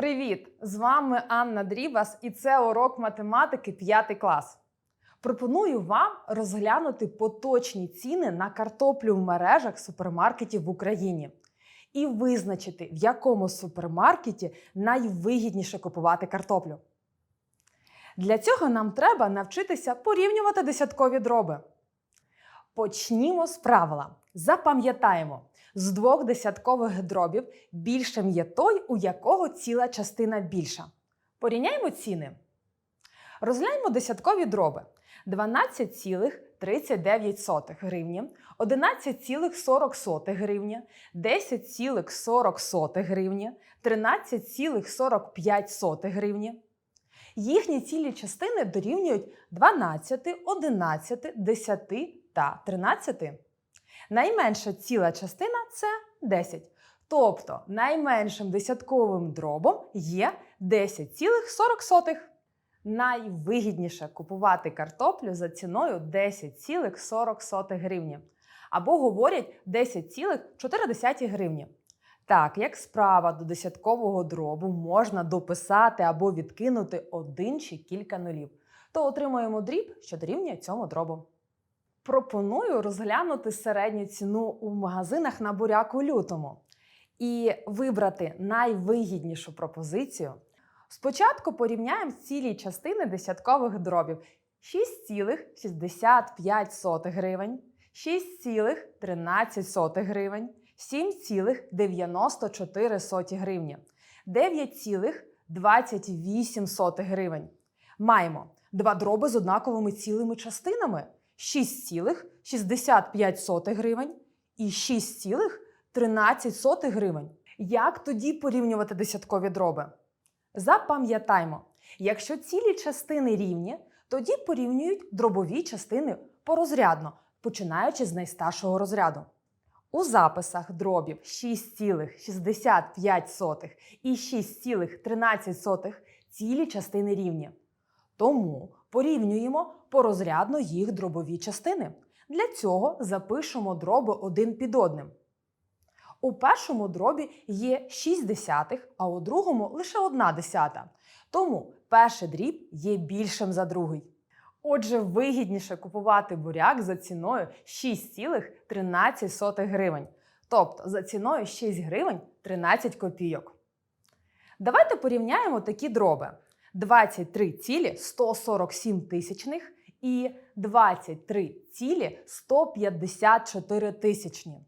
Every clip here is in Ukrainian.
Привіт! З вами Анна Дрібас, і це урок математики 5 клас. Пропоную вам розглянути поточні ціни на картоплю в мережах супермаркетів в Україні і визначити, в якому супермаркеті найвигідніше купувати картоплю. Для цього нам треба навчитися порівнювати десяткові дроби. Почнімо з правила. Запам'ятаємо, з двох десяткових дробів більшим є той, у якого ціла частина більша. Порівняємо ціни. Розгляньмо десяткові дроби: 12,39 гривні, 11,40 гривні, 10,40 гривні, 13,45 гривні. Їхні цілі частини дорівнюють 12, 11, 10 та 13. Найменша ціла частина це 10. Тобто найменшим десятковим дробом є 10,40. Найвигідніше купувати картоплю за ціною 10,40 гривні. Або говорять 10,4 гривні. Так, як справа до десяткового дробу можна дописати або відкинути один чи кілька нулів, то отримуємо дріб, що дорівнює цьому дробу. Пропоную розглянути середню ціну у магазинах на буряк у лютому і вибрати найвигіднішу пропозицію. Спочатку порівняємо цілі частини десяткових дробів 6,65 гривень, 6,13 гривень, 7,94 гривні, 9,28 гривень. Маємо два дроби з однаковими цілими частинами 6,65 гривень і 6,13 гривень. Як тоді порівнювати десяткові дроби? Запам'ятаймо, якщо цілі частини рівні, тоді порівнюють дробові частини порозрядно, починаючи з найстаршого розряду. У записах дробів 6,65 і 6,13 цілі частини рівні. Тому порівнюємо порозрядно їх дробові частини. Для цього запишемо дроби один під одним. У першому дробі є 6 десятих, а у другому лише 1 десята. Тому перший дріб є більшим за другий. Отже, вигідніше купувати буряк за ціною 6,13 гривень. Тобто за ціною 6 гривень 13 копійок. Давайте порівняємо такі дроби: 23 цілі 147 тисячних і 23 цілі 154 тисячні.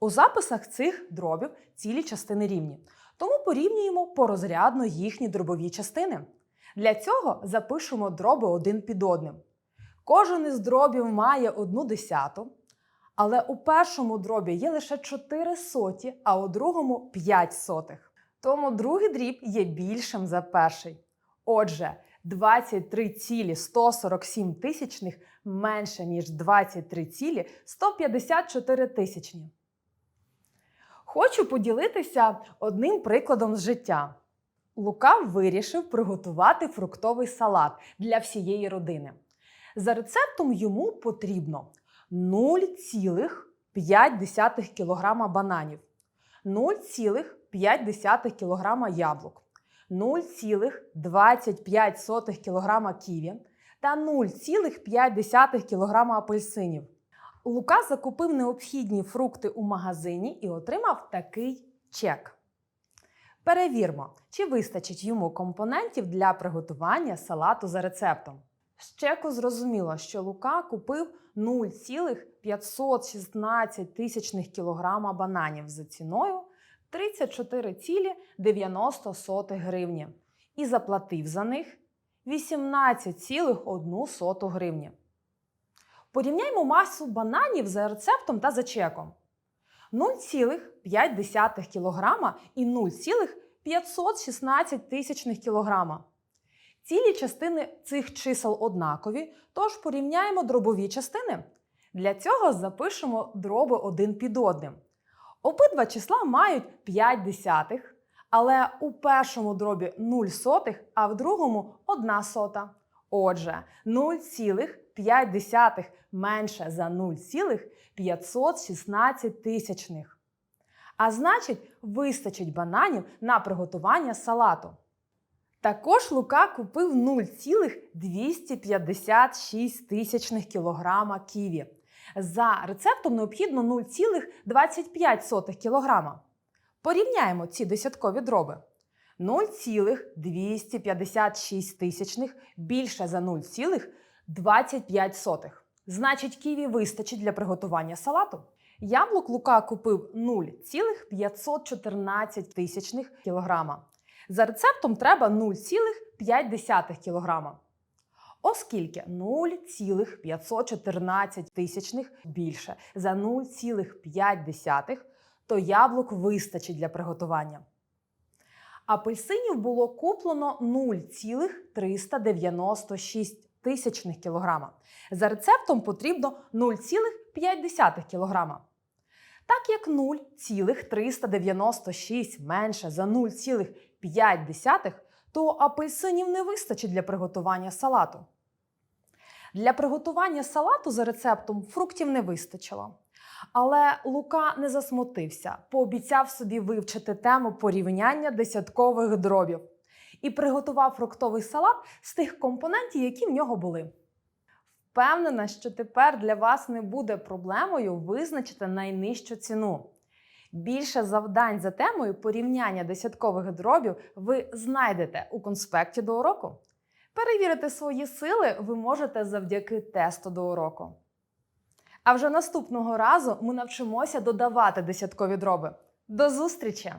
У записах цих дробів цілі частини рівні. Тому порівнюємо порозрядно їхні дробові частини. Для цього запишемо дроби один під одним. Кожен із дробів має одну десяту, але у першому дробі є лише 4 соті, а у другому 5 сотих. Тому другий дріб є більшим за перший. Отже, 23 цілі 147 тисячних менше, ніж 23 цілі 154 тисячні. Хочу поділитися одним прикладом з життя. Лука вирішив приготувати фруктовий салат для всієї родини. За рецептом йому потрібно 0,5 кг бананів, 0,5 кг яблук, 0,25 кг ківі та 0,5 кг апельсинів. Лука закупив необхідні фрукти у магазині і отримав такий чек. Перевірмо, чи вистачить йому компонентів для приготування салату за рецептом. З чеку зрозуміло, що Лука купив 0,516 тисячних кілограма бананів за ціною 34,90 гривні і заплатив за них 18,1 гривні. Порівняймо масу бананів за рецептом та за чеком. 0,5 кг і 0,516 тисячних кілограма. Цілі частини цих чисел однакові, тож порівняємо дробові частини. Для цього запишемо дроби один під одним. Обидва числа мають 5 десятих, але у першому дробі 0 сотих, а в другому 1 сота. Отже, 0,5 менше за 0,516 тисячних. А значить, вистачить бананів на приготування салату. Також Лука купив 0,256 тисячних кілограма ківі. За рецептом необхідно 0,25 кілограма. Порівняємо ці десяткові дроби. 0,256 тисячних більше за 0,25. Значить, ківі вистачить для приготування салату. Яблук Лука купив 0,514 тисячних кілограма. За рецептом треба 0,5 кілограма. Оскільки 0,514 тисячних більше за 0,5, то яблук вистачить для приготування. Апельсинів було куплено 0,396 тисячних кілограма. За рецептом потрібно 0,5 кілограма. Так як 0,396 менше за 0,5, то апельсинів не вистачить для приготування салату. Для приготування салату за рецептом фруктів не вистачило. Але Лука не засмутився, пообіцяв собі вивчити тему порівняння десяткових дробів і приготував фруктовий салат з тих компонентів, які в нього були. Впевнена, що тепер для вас не буде проблемою визначити найнижчу ціну. Більше завдань за темою порівняння десяткових дробів ви знайдете у конспекті до уроку. Перевірити свої сили ви можете завдяки тесту до уроку. А вже наступного разу ми навчимося додавати десяткові дроби. До зустрічі!